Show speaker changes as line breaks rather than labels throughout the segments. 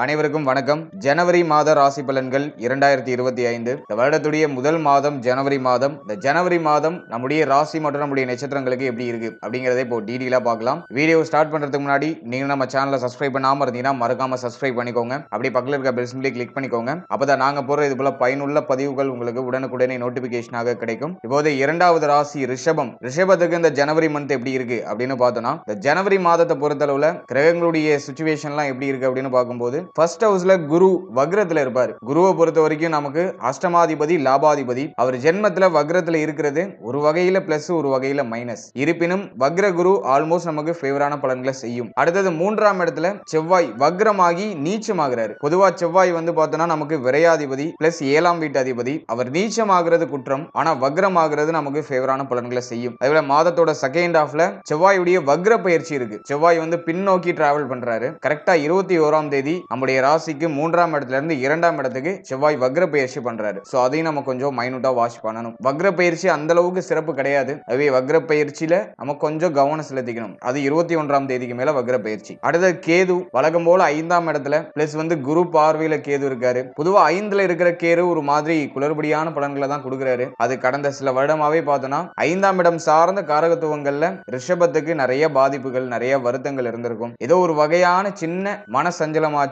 அனைவருக்கும் வணக்கம். ஜனவரி மாத ராசி பலன்கள் இரண்டாயிரத்தி இருபத்தி ஐந்து. இந்த வருடத்துடைய முதல் மாதம் ஜனவரி மாதம். இந்த ஜனவரி மாதம் நம்முடைய ராசி மற்றும் நம்முடைய நட்சத்திரங்களுக்கு எப்படி இருக்கு அப்படிங்கறத இப்போ டீடெயிலா பார்க்கலாம். வீடியோ ஸ்டார்ட் பண்றதுக்கு முன்னாடி நீங்க நம்ம சேனலை சப்ஸ்கிரைப் பண்ணாம இருந்தீங்கன்னா மறக்காம சப்ஸ்கிரைப் பண்ணிக்கோங்க. அப்படி பக்கத்தில் இருக்க பெல் சிம்பிளை கிளிக் பண்ணிக்கோங்க. அப்பதான் நாங்க போற இது போல பயனுள்ள பதிவுகள் உங்களுக்கு உடனுக்குடனே நோட்டிபிகேஷனாக கிடைக்கும். இப்போது இரண்டாவது ராசி ரிஷபம். ரிஷபத்துக்கு இந்த ஜனவரி மந்த் எப்படி இருக்கு அப்படின்னு பார்த்தோம்னா இந்த ஜனவரி மாதத்தை பொறுத்தளவுல கிரகங்களுடைய சுச்சுவேஷன்லாம் எப்படி இருக்கு அப்படின்னு பார்க்கும்போது ஃபர்ஸ்ட் ஹவுஸ்ல குரு வக்ரத்துல இருப்பார். குருவை பொறுத்த வரைக்கும் நமக்கு அஷ்டமாதிபதி லாபாதிபதி. அவர் ஜென்மத்துல வக்ரத்துல இருக்கிறது ஒரு வகையில பிளஸ் ஒரு வகையில மைனஸ் இருப்பினும் வக்ர குரு ஆல்மோஸ்ட் நமக்கு ஃபேவரான பலன்களை செய்யும். அடுத்தது மூன்றாம் இடத்துல செவ்வாய் வக்ரமாகி நீச்சமாகிறார். பொதுவா செவ்வாய் வந்து பார்த்தோம்னா நமக்கு விரையாதிபதி பிளஸ் ஏழாம் வீட்டு அதிபதி அவர் நீச்சமாகிறது குற்றம். ஆனா வக்ரமாகிறது நமக்கு ஃபேவரான பலன்களை செய்யும். அதே மாதத்தோட செகண்ட் ஹாஃப்ல செவ்வாயுடைய வக்ர பயிற்சி இருக்கு. செவ்வாய் வந்து பின்னோக்கி டிராவல் பண்றாரு. கரெக்டா இருபத்தி ஓராம் தேதி நம்முடைய ராசிக்கு மூன்றாம் இடத்துல இருந்து இரண்டாம் இடத்துக்கு செவ்வாய் வக்ர பயிற்சி பண்றாரு. சோ அதையும் நம்ம கொஞ்சம் மைனூட்டா வாஷ் பண்ணணும். வக்ர பயிற்சி அந்த அளவுக்கு சிறப்பு கிடையாது. அதுவே வக்ர பயிற்சியில நம்ம கொஞ்சம் கவனம் செலுத்திக்கணும். அது இருபத்தி ஒன்றாம் தேதிக்கு மேல வக்ர பயிற்சி. அடுத்தது கேது. வழக்கம் போல ஐந்தாம் இடத்துல பிளஸ் வந்து குரு பார்வையில கேது இருக்காரு. பொதுவா ஐந்துல இருக்கிற கேரு ஒரு மாதிரி குளறுபடியான பலன்களை தான் கொடுக்குறாரு. அது கடந்த சில வருடமாவே பார்த்தோம்னா ஐந்தாம் இடம் சார்ந்த காரகத்துவங்கள்ல ரிஷபத்துக்கு நிறைய பாதிப்புகள் நிறைய வருத்தங்கள் இருந்திருக்கும். ஏதோ ஒரு வகையான சின்ன மன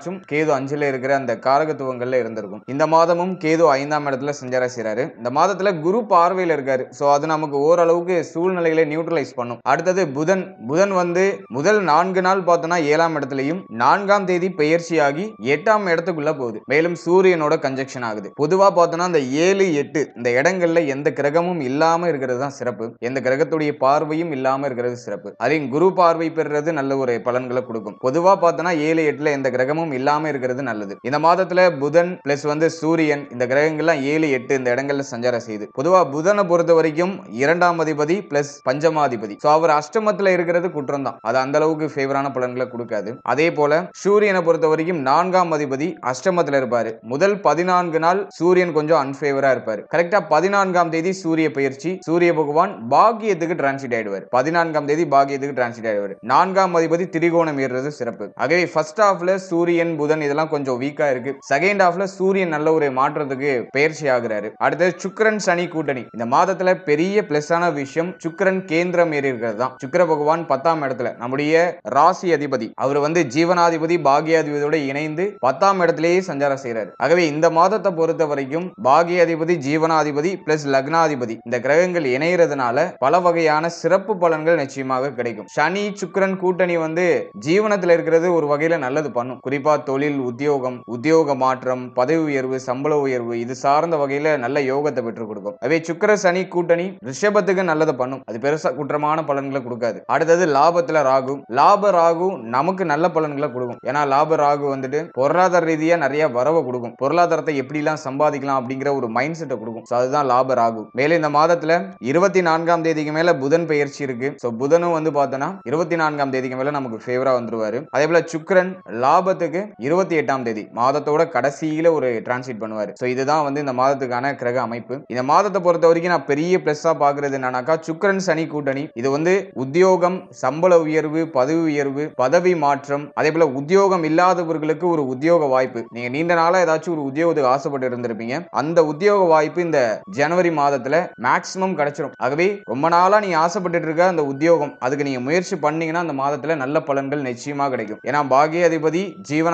சஞ்சலமாச்சும் கேது அஞ்சுல இருக்கிற அந்த காரகத்துவங்கள்ல இருந்திருக்கும். இந்த மாதமும் கேது ஐந்தாம் இடத்துல சஞ்சாரம் செய்யறாரு இந்த மாதத்துல குரு பார்வையில இருக்காரு. சோ அது நமக்கு ஓரளவுக்கு சூழ்நிலைகளை நியூட்ரலைஸ் பண்ணும். அடுத்தது புதன். புதன் வந்து முதல் நான்கு நாள் பார்த்தோம்னா ஏழாம் இடத்துலயும் நான்காம் தேதி பெயர்ச்சியாகி எட்டாம் இடத்துக்குள்ள போகுது. மேலும் சூரியனோட கன்ஜெக்ஷன் ஆகுது. பொதுவா பார்த்தோம்னா அந்த ஏழு எட்டு இந்த இடங்கள்ல எந்த கிரகமும் இல்லாம இருக்கிறது தான் சிறப்பு. எந்த கிரகத்துடைய பார்வையும் இல்லாம இருக்கிறது சிறப்பு. அதையும் குரு பார்வை பெறுறது நல்ல ஒரு பலன்களை கொடுக்கும். பொதுவா பார்த்தோம்னா ஏழு எட்டுல எந்த கிரகமும் இல்லாம இருக்கிறது நல்லது. இந்த மாதத்துல புதன் பிளஸ் வந்து சூரியன் இந்த கிரகங்கள்லாம் ஏழு எட்டு இந்த இடங்கள்ல சஞ்சாரம் செய்யுது. பொதுவா புதனை பொறுத்த வரைக்கும் இரண்டாம் அதிபதி பிளஸ் பஞ்சமாதிபதி. சோ அவர் அஷ்டமத்துல இருக்கிறது குற்றம் தான் அது அந்த அளவுக்கு ஃபேவரான பலன்களை கொடுக்காது. அதே போல சூரியனை பொறுத்த வரைக்கும் நான்காம் அதிபதி அஷ்டமத்துல இருப்பாரு. முதல் பதினான்கு நாள் சூரியன் கொஞ்சம் அன்பேவரா இருப்பாரு. கரெக்டா பதினான்காம் தேதி சூரிய பயிற்சி சூரிய பகவான் பாக்கியத்துக்கு டிரான்சிட் ஆயிடுவார். பதினான்காம் தேதி பாக்கியத்துக்கு டிரான்சிட் ஆயிடுவார். நான்காம் அதிபதி திரிகோணம் ஏறுறது சிறப்பு. ஆகவே ஃபர்ஸ்ட் ஹாஃப்ல சூரியன் புதன் இதெல்லாம் கொஞ்சம் வீக்கா இருக்கு. செகண்ட் ஹாஃப்ல சூரியன் நல்ல ஒரு மாற்றத்துக்கு பயிற்சி ஆகுறாரு அடுத்தது சுக்கரன் சனி கூட்டணி. இந்த மாதத்துல பெரிய பிளஸ்ஸான விஷயம் சுக்கரன் கேந்திரம் ஏறி இருக்கிறது தான். சுக்கர பகவான் பத்தாம் இடத்துல. நம்முடைய ராசி அதிபதி. அவர் வந்து ஜீவனாதிபதி பாகியாதிபதியோட இணைந்து பத்தாம் இடத்திலேயே சஞ்சாரம் செய்யறாரு ஆகவே இந்த மாதத்தை பொறுத்த வரைக்கும் பாகியாதிபதி ஜீவனாதிபதி பிளஸ் லக்னாதிபதி இந்த கிரகங்கள் இணையறதுனால பல வகையான சிறப்பு பலன்கள் நிச்சயமாக கிடைக்கும். சனி சுக்கரன் கூட்டணி வந்து ஜீவனத்தில் இருக்கிறது ஒரு வகையில நல்லது பண்ணும். குறிப்பா தொழில் உத்தியோகம் உத்தியோக மாற்றம் பதவி உயர்வு சம்பள உயர்வு இது சார்ந்த வகையில நல்ல யோகத்தை பெற்றுக் கொடுக்கும். அதே சுக்கர சனி கூட்டணி ரிஷபத்துக்கு நல்லதை பண்ணும். அது பெருசா குற்றமான பலன்களை கொடுக்காது. அடுத்தது லாபத்துல ராகு. லாப ராகு நமக்கு நல்ல பலன்களை கொடுக்கும். ஏன்னா லாப ராகு வந்துட்டு பொருளாதார ரீதியா நிறைய வரவை கொடுக்கும். பொருளாதாரத்தை எப்படிலாம் சம்பாதிக்கலாம் அப்படிங்கிற ஒரு மைண்ட் செட்டை கொடுக்கும். ஸோ அதுதான் லாப ராகு. மேலே இந்த மாதத்துல இருபத்தி நான்காம் தேதிக்கு மேல புதன் பயிற்சி இருக்கு. ஸோ புதனும் வந்து பார்த்தோன்னா இருபத்தி நான்காம் தேதிக்கு மேல நமக்கு ஃபேவரா வந்துருவாரு. அதே போல சுக்கரன் லாபத்துக்கு இருபத்தி எட்டாம் தேதி. மாதத்தோட கடைசியில ஒரு டிரான்சிட் பண்ணுவார். ஸோ இதுதான் வந்து இந்த மாதத்துக்கான கிரக அமைப்பு. இந்த மாதத்தை பொறுத்த வரைக்கும் நான் பெரிய பிளஸ்ஸா பாக்குறது என்னன்னாக்கா சுக்கரன் சனி கூட்டணி. இது வந்து உத்தியோகம் சம்பள உயர்வு பதவி உயர்வு பதவி மாற்றம். அதே போல உத்தியோகம் இல்லாதவர்களுக்கு ஒரு உத்தியோக வாய்ப்பு. நீங்க நீண்ட நாளா ஏதாச்சும் ஒரு உத்தியோகத்துக்கு ஆசைப்பட்டு இருந்திருப்பீங்க. அந்த உத்தியோக வாய்ப்பு இந்த ஜனவரி மாதத்துல மேக்சிமம் கிடைச்சிடும் ஆகவே ரொம்ப நாளா நீங்க ஆசைப்பட்டு இருக்க அந்த உத்தியோகம் அதுக்கு நீங்க முயற்சி பண்ணீங்கன்னா அந்த மாதத்துல நல்ல பலன்கள் நிச்சயமா கிடைக்கும். ஏன்னா பாகியாதிபதி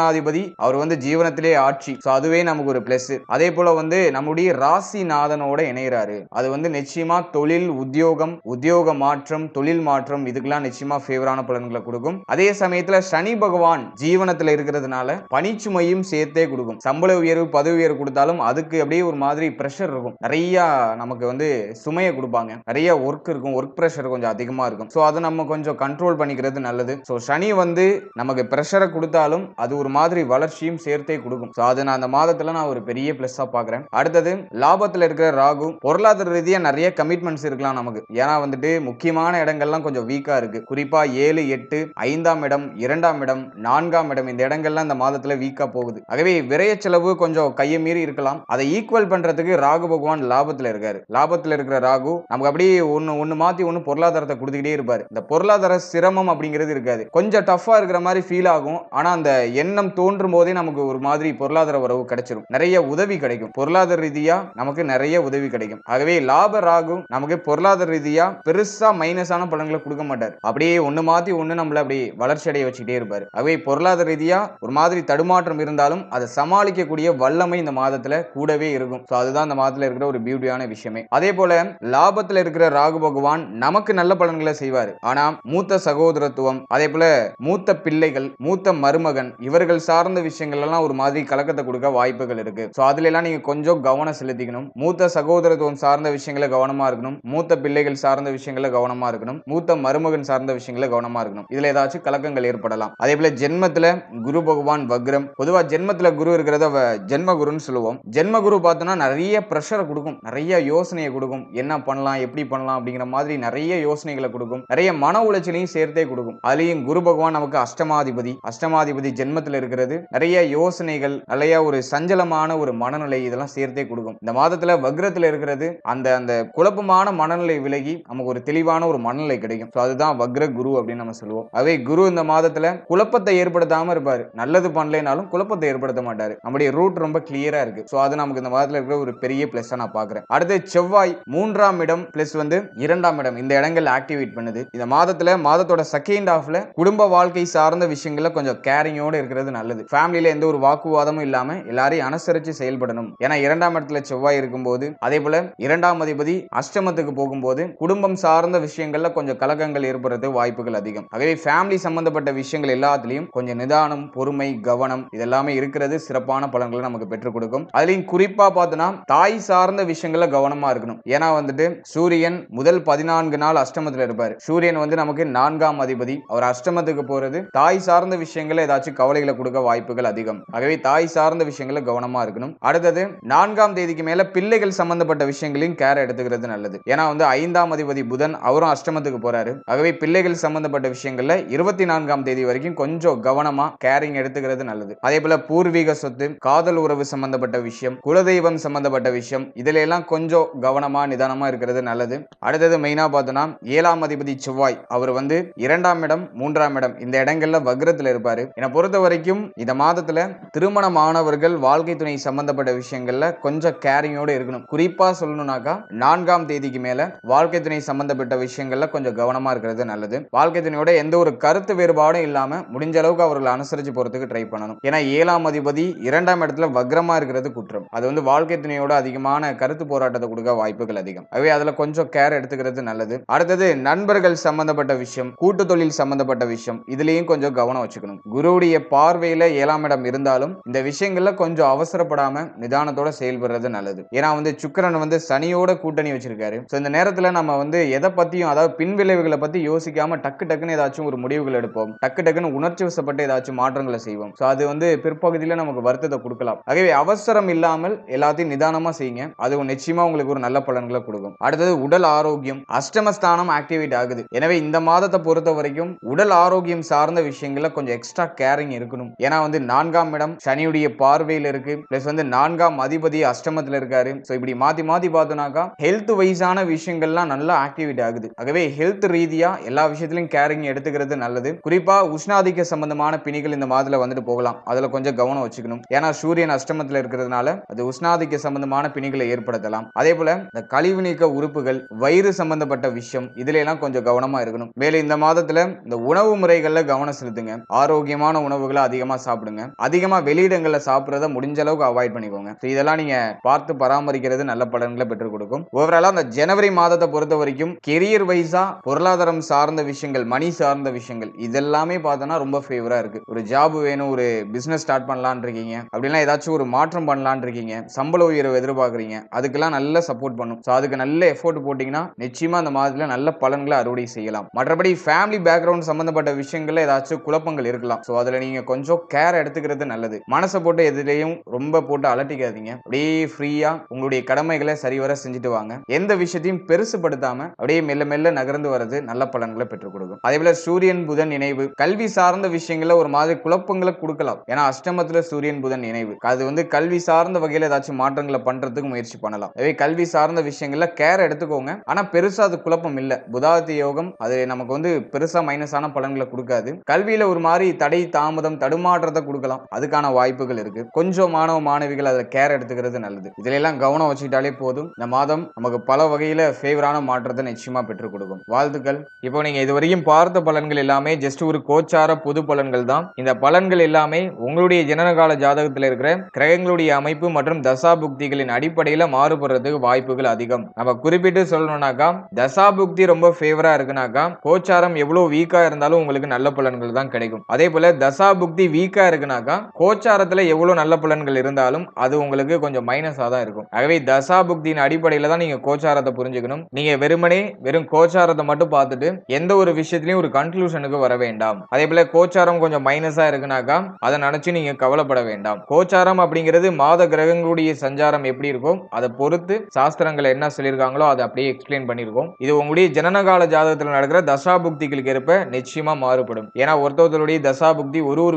ஜீவனாதிபதி அவர் வந்து ஜீவனத்திலே ஆட்சி. ஸோ அதுவே நமக்கு ஒரு பிளஸ் அதே போல வந்து நம்முடைய ராசிநாதனோட இணைகிறாரு அது வந்து நிச்சயமா தொழில் உத்தியோகம் உத்தியோக மாற்றம் தொழில் மாற்றம் இதுக்கெல்லாம் நிச்சயமா ஃபேவரான பலன்களை கொடுக்கும். அதே சமயத்துல சனி பகவான் ஜீவனத்துல இருக்கிறதுனால பனிச்சுமையும் சேர்த்தே கொடுக்கும். சம்பள உயர்வு பதவி உயர்வு கொடுத்தாலும் அதுக்கு அப்படியே ஒரு மாதிரி ப்ரெஷர் இருக்கும். நிறைய நமக்கு வந்து சுமையை கொடுப்பாங்க. நிறைய ஒர்க் இருக்கும். ஒர்க் ப்ரெஷர் கொஞ்சம் அதிகமா இருக்கும். ஸோ அதை நம்ம கொஞ்சம் கண்ட்ரோல் பண்ணிக்கிறது நல்லது. ஸோ சனி வந்து நமக்கு ப்ரெஷரை கொடுத்தாலும் அது ஒரு மாதிரி வளர்ச்சியும் சேர்த்தே கொடுக்கும். ஸோ அதை நான் அந்த மாதத்துல நான் ஒரு பெரிய பிளஸ்ஸா பாக்குறேன் அடுத்தது லாபத்துல இருக்கிற ராகு பொருளாதார ரீதியா நிறைய கமிட்மெண்ட்ஸ் இருக்கலாம் நமக்கு. ஏன்னா வந்துட்டு முக்கியமான இடங்கள்லாம் கொஞ்சம் வீக்கா இருக்கு. குறிப்பா ஏழு எட்டு ஐந்தாம் இடம் இரண்டாம் இடம் நான்காம் இடம் இந்த இடங்கள்லாம் இந்த மாதத்துல வீக்கா போகுது. ஆகவே விரைய செலவு கொஞ்சம் கையை மீறி இருக்கலாம். அதை ஈக்குவல் பண்றதுக்கு ராகு பகவான் லாபத்துல இருக்காரு. லாபத்துல இருக்கிற ராகு நமக்கு அப்படியே ஒன்னு ஒன்னு மாத்தி ஒன்னு பொருளாதாரத்தை கொடுத்துக்கிட்டே இருப்பாரு. இந்த பொருளாதார சிரமம் அப்படிங்கிறது இருக்காது. கொஞ்சம் டஃப்பாக இருக்கிற மாதிரி ஃபீல் ஆகும். ஆனா அந்த எண்ணம் எண்ணம் தோன்றும் போதே நமக்கு ஒரு மாதிரி பொருளாதார உறவு கிடைச்சிடும் நிறைய உதவி கிடைக்கும். பொருளாதார ரீதியா நமக்கு நிறைய உதவி கிடைக்கும். ஆகவே லாப ராகு நமக்கு பொருளாதார ரீதியா பெருசா மைனஸான பலன்களை கொடுக்க மாட்டார். அப்படியே ஒண்ணு மாத்தி ஒண்ணு நம்மள அப்படியே வளர்ச்சி அடைய வச்சுக்கிட்டே இருப்பாரு. ஆகவே பொருளாதார ரீதியா ஒரு மாதிரி தடுமாற்றம் இருந்தாலும் அதை சமாளிக்கக்கூடிய வல்லமை இந்த மாதத்துல கூடவே இருக்கும். ஸோ அதுதான் இந்த மாதத்துல இருக்கிற ஒரு பியூட்டியான விஷயமே. அதே போல லாபத்துல இருக்கிற ராகு பகவான் நமக்கு நல்ல பலன்களை செய்வார். ஆனா மூத்த சகோதரத்துவம் அதே போல மூத்த பிள்ளைகள் மூத்த மருமகன் இவர் இவர்கள் சார்ந்த விஷயங்கள் எல்லாம் ஒரு மாதிரி கலக்கத்தை கொடுக்க வாய்ப்புகள் இருக்கு. ஸோ அதுல எல்லாம் நீங்க கொஞ்சம் கவனம் செலுத்திக்கணும். மூத்த சகோதரத்துவம் சார்ந்த விஷயங்கள கவனமா இருக்கணும். மூத்த பிள்ளைகள் சார்ந்த விஷயங்கள கவனமா இருக்கணும். மூத்த மருமகன் சார்ந்த விஷயங்கள கவனமா இருக்கணும். இதுல ஏதாச்சும் கலக்கங்கள் ஏற்படலாம். அதே போல ஜென்மத்துல குரு பகவான் வக்ரம். பொதுவா ஜென்மத்துல குரு இருக்கிறத ஜென்ம குருன்னு சொல்லுவோம். ஜென்ம குரு பார்த்தோம்னா நிறைய ப்ரெஷரை கொடுக்கும். நிறைய யோசனையை கொடுக்கும். என்ன பண்ணலாம் எப்படி பண்ணலாம் அப்படிங்கிற மாதிரி நிறைய யோசனைகளை கொடுக்கும். நிறைய மன உளைச்சலையும் சேர்த்தே கொடுக்கும். அதுலயும் குரு பகவான் நமக்கு அஷ்டமாதிபதி. அஷ்டமாதிபதி ஜென்மத்துல இருக்கிறது. நிறைய யோசனைகள் நிறைய ஒரு சஞ்சலமான ஒரு மனநிலை இதெல்லாம் சேர்த்தே கொடுக்கும். இந்த மாதத்துல வக்ரத்துல இருக்கிறது அந்த அந்த குழப்பமான மனநிலை விலகி நமக்கு ஒரு தெளிவான ஒரு மனநிலை கிடைக்கும். அதுதான் வக்ர குரு அப்படின்னு நம்ம சொல்லுவோம். அதே குரு இந்த மாதத்துல குழப்பத்தை ஏற்படுத்தாம இருப்பாரு. நல்லது பண்ணலைனாலும் குழப்பத்தை ஏற்படுத்த மாட்டாரு. நம்முடைய ரூட் ரொம்ப கிளியரா இருக்கு. சோ அது நமக்கு இந்த மாதத்துல இருக்கிற ஒரு பெரிய பிளஸ் நான் பாக்குறேன் அடுத்து செவ்வாய் மூன்றாம் இடம் பிளஸ் வந்து இரண்டாம் இடம் இந்த இடங்கள் ஆக்டிவேட் பண்ணுது. இந்த மாதத்துல மாதத்தோட செகண்ட் ஹாஃப்ல குடும்ப வாழ்க்கை சார்ந்த விஷயங்கள்ல கொஞ்சம் கேரிங்கோட இருக்கிறது நல்லது. ஃபேமிலியில எந்த ஒரு வாக்குவாதமும் இல்லாம எல்லாரையும் அனுசரிச்சு செயல்படணும். ஏன்னா இரண்டாம் இடத்துல செவ்வாய் இருக்கும்போது அதே போல இரண்டாம் அதிபதி அஷ்டமத்துக்கு போகும்போது குடும்பம் சார்ந்த விஷயங்கள்ல கொஞ்சம் கலக்கங்கள் ஏற்படுறது வாய்ப்புகள் அதிகம். ஆகவே ஃபேமிலி சம்பந்தப்பட்ட விஷயங்கள் எல்லாத்துலயும் கொஞ்சம் நிதானம் பொறுமை கவனம் இதெல்லாமே இருக்கிறது சிறப்பான பலன்களை நமக்கு பெற்றுக் கொடுக்கும். அதுலயும் குறிப்பா பார்த்தோம்னா தாய் சார்ந்த விஷயங்கள்ல கவனமா இருக்கணும். ஏன்னா வந்துட்டு சூரியன் முதல் பதினான்கு நாள் அஷ்டமத்துல இருப்பார். சூரியன் வந்து நமக்கு நான்காம் அதிபதி. அவர் அஷ்டமத்துக்கு போறது தாய் சார்ந்த விஷயங்கள்ல ஏதாச்சும் கவலைகளை கொடுக்க வாய்ப்புகள் அதிகம். ஆகவே தாய் சார்ந்த விஷயங்களை கவனமா இருக்கணும். அடுத்தது நான்காம் தேதிக்கு மேல பிள்ளைகள் சம்பந்தப்பட்ட விஷயங்களையும் கேர் எடுத்துக்கிறது நல்லது. ஏன்னா வந்து ஐந்தாம் அதிபதி புதன் அவரும் அஷ்டமத்துக்கு போறாரு. ஆகவே பிள்ளைகள் சம்பந்தப்பட்ட விஷயங்கள்ல இருபத்தி நான்காம் தேதி வரைக்கும் கொஞ்சம் கவனமா கேரிங் எடுத்துக்கிறது நல்லது. அதே போல பூர்வீக சொத்து காதல் உறவு சம்பந்தப்பட்ட விஷயம் குலதெய்வம் சம்பந்தப்பட்ட விஷயம் இதுல எல்லாம் கொஞ்சம் கவனமா நிதானமா இருக்கிறது நல்லது. அடுத்தது மெயினா பார்த்தோம்னா ஏழாம் அதிபதி செவ்வாய் அவர் வந்து இரண்டாம் இடம் மூன்றாம் இடம் இந்த இடங்கள்ல வக்ரத்துல இருப்பாரு. என்னை பொறுத்த வரைக்கும் இந்த மாதத்துல திருமணமானவர்கள் வாழ்க்கை துணை சம்பந்தப்பட்ட விஷயங்கள்ல கொஞ்சம் கேரிங்கோட இருக்கணும். குறிப்பா சொல்லணும்னாக்கா நான்காம் தேதிக்கு மேல வாழ்க்கை துணை சம்பந்தப்பட்ட விஷயங்கள்ல கொஞ்சம் கவனமா இருக்கிறது நல்லது. வாழ்க்கை துணையோட எந்த ஒரு கருத்து வேறுபாடும் இல்லாம முடிஞ்ச அளவுக்கு அவர்களை அனுசரிச்சு போறதுக்கு ட்ரை பண்ணணும். ஏன்னா ஏழாம் அதிபதி இரண்டாம் இடத்துல வக்ரமா இருக்கிறது குற்றம். அது வந்து வாழ்க்கை துணையோட அதிகமான கருத்து போராட்டத்தை கொடுக்க வாய்ப்புகள் அதிகம். ஆகவே அதுல கொஞ்சம் கேர் எடுத்துக்கிறது நல்லது. அடுத்தது நண்பர்கள் சம்பந்தப்பட்ட விஷயம் கூட்டு தொழில் சம்பந்தப்பட்ட விஷயம் இதுலயும் கொஞ்சம் கவனம் வச்சுக்கணும். குருவுடைய பார்வையில ஏழாம் இடம் இருந்தாலும் இந்த விஷயங்கள்ல கொஞ்சம் அவசரப்படாம நிதானத்தோட செயல்படுறது நல்லது. ஏன்னா வந்து சுக்கரன் வந்து சனியோட கூட்டணி வச்சிருக்காரு. சோ இந்த நேரத்துல நம்ம வந்து எதை பத்தியும் அதாவது பின் விளைவுகளை பத்தி யோசிக்காம டக்கு டக்குன்னு ஏதாச்சும் ஒரு முடிவுகள் எடுப்போம். டக்கு டக்குன்னு உணர்ச்சி வசப்பட்டு ஏதாச்சும் மாற்றங்களை செய்வோம். ஸோ அது வந்து பிற்பகுதியில நமக்கு வருத்தத்தை கொடுக்கலாம். ஆகவே அவசரம் இல்லாமல் எல்லாத்தையும் நிதானமா செய்யுங்க. அது நிச்சயமா உங்களுக்கு ஒரு நல்ல பலன்களை கொடுக்கும். அடுத்தது உடல் ஆரோக்கியம். அஷ்டமஸ்தானம் ஆக்டிவேட் ஆகுது. எனவே இந்த மாதத்தை பொறுத்த வரைக்கும் உடல் ஆரோக்கியம் சார்ந்த விஷயங்கள்ல கொஞ்சம் எக்ஸ்ட்ரா கேரிங் இருக்கணும். ஏன்னா வந்து நான்காம் இடம் சனியுடைய பார்வையில் இருக்கு. பிளஸ் வந்து நான்காம் அதிபதி அஷ்டமத்தில் இருக்காரு. ஸோ இப்படி மாத்தி மாத்தி பார்த்தோம்னாக்கா ஹெல்த் வைஸான விஷயங்கள்லாம் நல்லா ஆக்டிவேட் ஆகுது. ஆகவே ஹெல்த் ரீதியா எல்லா விஷயத்திலும் கேரிங் எடுத்துக்கிறது நல்லது. குறிப்பா உஷ்ணாதிக்க சம்பந்தமான பிணிகள் இந்த மாதத்துல வந்துட்டு போகலாம். அதுல கொஞ்சம் கவனம் வச்சுக்கணும். ஏன்னா சூரியன் அஷ்டமத்தில் இருக்கிறதுனால அது உஷ்ணாதிக்க சம்பந்தமான பிணிகளை ஏற்படுத்தலாம். அதே போல இந்த கழிவு நீக்க உறுப்புகள் வயிறு சம்பந்தப்பட்ட விஷயம் இதுல எல்லாம் கொஞ்சம் கவனமா இருக்கணும். மேலும் இந்த மாதத்துல இந்த உணவு முறைகள்ல கவனம் செலுத்துங்க. ஆரோக்கியமான உணவுகளை அதிகமா சாப்பிடுங்க. அதிகமா வெளியிடங்கள்ல சாப்பிடுறத முடிஞ்ச அளவுக்கு அவாய்ட் பண்ணிக்கோங்க. இதெல்லாம் நீங்க பார்த்து பராமரிக்கிறது நல்ல பலன்களை பெற்றுக் கொடுக்கும். ஓவராலா அந்த ஜனவரி மாதத்தை பொறுத்த வரைக்கும் கெரியர் வைஸா பொருளாதாரம் சார்ந்த விஷயங்கள் மணி சார்ந்த விஷயங்கள் இதெல்லாமே பார்த்தோன்னா ரொம்ப ஃபேவரா இருக்கு. ஒரு ஜாப் வேணும் ஒரு பிசினஸ் ஸ்டார்ட் பண்ணலாம்னு இருக்கீங்க. அப்படின்னா ஏதாச்சும் ஒரு மாற்றம் பண்ணலாம்னு இருக்கீங்க. சம்பள உயர்வு எதிர்பார்க்குறீங்க. அதுக்கெல்லாம் நல்ல சப்போர்ட் பண்ணும். ஸோ அதுக்கு நல்ல எஃபோர்ட் போட்டிங்கன்னா நிச்சயமா அந்த மாதத்தில் நல்ல பலன்களை அறுவடை செய்யலாம். மற்றபடி ஃபேமிலி பேக்ரவுண்ட் சம்பந்தப்பட்ட விஷயங்கள்ல ஏதாச்சும் குழப்பங்கள் இருக்கலாம். ஸோ அதுல நீங்க கொஞ்சம் கேர் எடுத்துக்கிறது நல்லது. மனசை போட்டு எதுலேயும் ரொம்ப போட்டு அலட்டிக்காதீங்க. அப்படியே ஃப்ரீயா உங்களுடைய கடமைகளை சரிவர செஞ்சுட்டு வாங்க. எந்த விஷயத்தையும் பெருசுபடுத்தாம அப்படியே மெல்ல மெல்ல நகர்ந்து வர்றது நல்ல பலன்களை பெற்றுக் கொடுக்கும். அதே போல சூரியன் புதன் இணைவு. கல்வி சார்ந்த விஷயங்கள்ல ஒரு மாதிரி குழப்பங்களை கொடுக்கலாம். ஏன்னா அஷ்டமத்துல சூரியன் புதன் இணைவு. அது வந்து கல்வி சார்ந்த வகையில ஏதாச்சும் மாற்றங்களை பண்றதுக்கு முயற்சி பண்ணலாம். எனவே கல்வி சார்ந்த விஷயங்கள்ல கேர் எடுத்துக்கோங்க. ஆனா பெருசா அது குழப்பம் இல்ல. புதாதி யோகம் அது நமக்கு வந்து பெருசா மைனஸான பலன்களை கொடுக்காது. கல்வியில ஒரு மாதிரி தடை தாமதம் தடுமாற்றத்தை கொடுக்கலாம். அதுக்கான வாய்ப்புகள் இருக்கு. கொஞ்சம் மாணவ மாணவிகள் அதில் கேர் எடுத்துக்கிறது நல்லது. இதுல எல்லாம் கவனம் வச்சுக்கிட்டாலே போதும். இந்த மாதம் நமக்கு பல வகையில ஃபேவரான மாற்றத்தை நிச்சயமா பெற்றுக் கொடுக்கும். வாழ்த்துக்கள். இப்போ நீங்க இதுவரையும் பார்த்த பலன்கள் எல்லாமே ஜஸ்ட் ஒரு கோச்சார பொது பலன்கள் தான். இந்த பலன்கள் எல்லாமே உங்களுடைய ஜனனகால ஜாதகத்தில் இருக்கிற கிரகங்களுடைய அமைப்பு மற்றும் தசா புக்திகளின் அடிப்படையில் மாறுபடுறதுக்கு வாய்ப்புகள் அதிகம். நம்ம குறிப்பிட்டு சொல்லணும்னாக்கா தசா புக்தி ரொம்ப ஃபேவரா இருக்குனாக்கா கோச்சாரம் எவ்வளவு வீக்கா இருந்தாலும் உங்களுக்கு நல்ல பலன்கள் தான் கிடைக்கும். அதே போல தசா புக்தி வீக்கா இருக்குனாக்கா கோச்சாரத்துல எவ்வளவு நல்ல புலன்கள் இருந்தாலும் அது உங்களுக்கு கொஞ்சம் மைனஸா தான் இருக்கும். ஆகவே தசா புக்தியின் அடிப்படையில தான் நீங்க கோச்சாரத்தை புரிஞ்சுக்கணும். நீங்க வெறுமனே வெறும் கோச்சாரத்தை மட்டும் பார்த்துட்டு எந்த ஒரு விஷயத்துலையும் ஒரு கன்க்ளூஷனுக்கு வர வேண்டாம். அதே போல கோச்சாரம் கொஞ்சம் மைனஸா இருக்குனாக்கா அதை நினைச்சு நீங்க கவலைப்பட வேண்டாம். கோச்சாரம் அப்படிங்கிறது மாத கிரகங்களுடைய சஞ்சாரம் எப்படி இருக்கும் அதை பொறுத்து சாஸ்திரங்கள் என்ன சொல்லியிருக்காங்களோ அதை அப்படியே எக்ஸ்பிளைன் பண்ணியிருக்கோம். இது உங்களுடைய ஜனனகால ஜாதகத்தில் நடக்கிற தசா புக்திகளுக்கு ஏற்ப நிச்சயமா மாறுபடும். ஏன்னா ஒருத்தவர்களுடைய தசா புக்தி ஒரு ஒரு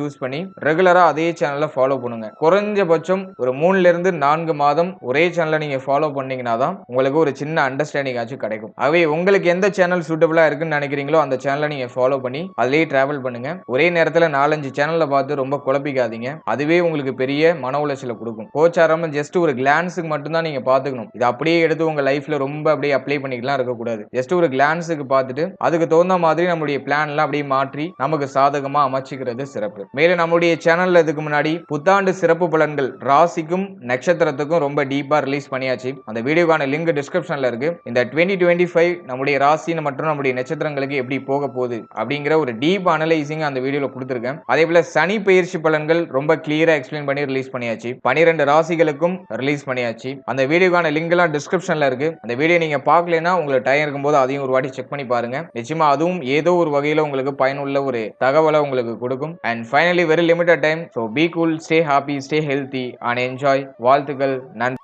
சூஸ் பண்ணி ரெகுலரா அதே சேனலை ஃபாலோ பண்ணுங்க. குறைஞ்சபட்சம் ஒரு மூணுல இருந்து நான்கு மாதம் ஒரே சேனலை நீங்க ஃபாலோ பண்ணீங்கன்னா தான் உங்களுக்கு ஒரு சின்ன அண்டர்ஸ்டாண்டிங் ஆச்சு கிடைக்கும். ஆகவே உங்களுக்கு எந்த சேனல் சூட்டபிளா இருக்குன்னு நினைக்கிறீங்களோ அந்த சேனலை நீங்க ஃபாலோ பண்ணி அதிலேயே டிராவல் பண்ணுங்க. ஒரே நேரத்துல நாலஞ்சு சேனல்ல பார்த்து ரொம்ப குழப்பிக்காதீங்க. அதுவே உங்களுக்கு பெரிய மன உளைச்சலை கொடுக்கும். கோச்சாரம் ஜஸ்ட் ஒரு கிளான்ஸுக்கு மட்டும்தான் நீங்க பாத்துக்கணும் இது அப்படியே எடுத்து உங்க லைஃப்ல ரொம்ப அப்படியே அப்ளை பண்ணிக்கலாம் இருக்கக்கூடாது. ஜஸ்ட் ஒரு கிளான்ஸுக்கு பார்த்துட்டு அதுக்கு தகுந்த மாதிரி நம்மளுடைய பிளான்லாம் அப்படியே மாற்றி நமக்கு சாதகமாக அமைச்சிக்கிறது சிறப்பு. மேலும் நம்மளுடைய சேனலில் இதுக்கு முன்னாடி புத்தாண்டு சிறப்பு பலன்கள் ராசிக்கும் நட்சத்திரத்துக்கும் ரொம்ப டீப்பாக ரிலீஸ் பண்ணியாச்சு. அந்த வீடியோக்கான லிங்க் டிஸ்கிரிப்ஷனில் இருக்கு. இந்த டுவெண்ட்டி டுவெண்ட்டி ஃபைவ் நம்முடைய ராசின்னு மற்றும் நம்முடைய நட்சத்திரங்களுக்கு எப்படி போக போகுது அப்படிங்கிற ஒரு டீப் அனலைசிங் அந்த வீடியோவில் கொடுத்துருக்கேன். அதே போல் சனி பயிற்சி பலன்கள் ரொம்ப கிளியராக எக்ஸ்பிளைன் பண்ணி ரிலீஸ் பண்ணியாச்சு. பனிரெண்டு ராசிகளுக்கும் ரிலீஸ் பண்ணியாச்சு. அந்த வீடியோக்கான லிங்க் எல்லாம் இருக்குது இருக்கு. அந்த வீடியோ நீங்க பார்க்கலனா உங்களுக்கு டைம் இருக்கும்போது அதையும் ஒரு வாட்டி செக் பண்ணி பாருங்க. நிச்சயமா அதுவும் ஏதோ ஒரு வகையில் உங்களுக்கு பயனுள்ள ஒரு தகவலை உங்களுக்கு கொடுக்கும். And finally very limited time so be cool stay happy stay healthy and enjoy வாழ்த்துக்கள் நன்றி